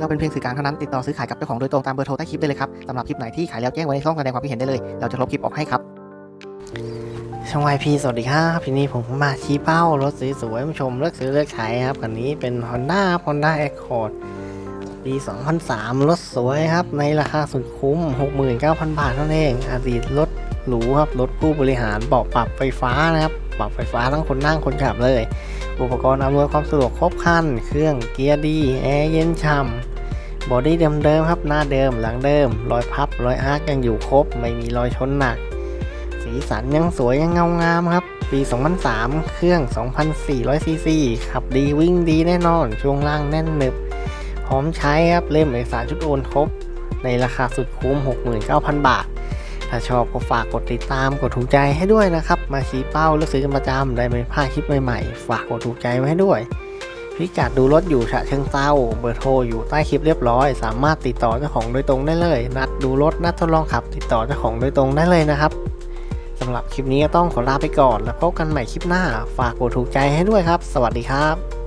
เราเป็นเพียงสื่อกลางเท่านั้นติดต่อซื้อขายกับเจ้าของโดยตรงตามเบอร์โทรใต้คลิปได้เลยครับสำหรับคลิปไหนที่ขายแล้วแจ้งไว้ในช่องแสดงความคิดเห็นได้เลย เราจะลบคลิปออกให้ครับช่องวพีสวัสดีครับทีนี้ผมมาชี้เป้ารถสวยๆมาชมเลือกซื้อเลือกใช้ครับคันนี้เป็น Honda Honda Accord ปี 2003 รถสวยครับ ในราคาสุดคุ้ม 69,000 บาทเท่านั้นเอง อดีตรถหรูครับ รถผู้บริหารเบาะปรับไฟฟ้านะครับ ปรับไฟฟ้าทั้งคนนั่งคนขับเลย อุปกรณ์อำนวยความสะดวกครบครัน เครื่องเกียร์ดี แอร์เย็นฉ่ำ บอดี้เดิมๆครับหน้าเดิมหลังเดิม รอยพับรอยอาร์กยังอยู่ครบ ไม่มีรอยชนหนัก สีสันยังสวยยังเงางามครับ ปี 2003 เครื่อง 2,400 ซีซีขับดีวิ่งดีแน่นอน ช่วงล่างแน่นหนึบ พร้อมใช้ครับเล่มเอกสารชุดโอนครบ ในราคาสุดคุ้ม 69,000 บาท ถ้าชอบก็ฝากกดติดตามกดถูกใจให้ด้วยนะครับ มาชี้เป้าเลือกซื้อกันประจำได้ไม่พลาดคลิปใหม่ๆ ฝากกดถูกใจไว้ให้ด้วย พิกัดดูรถอยู่ฉะเชิงเซาเบอร์โทรอยู่ใต้คลิปเรียบร้อย สามารถติดต่อเจ้าของโดยตรงได้เลย นัดดูรถนัดทดลองขับ ติดต่อเจ้าของโดยตรงได้เลยนะครับสำหรับคลิปนี้ก็ต้องขอลาไปก่อน แล้วพบกันใหม่คลิปหน้า ฝากกดถูกใจให้ด้วยครับ สวัสดีครับ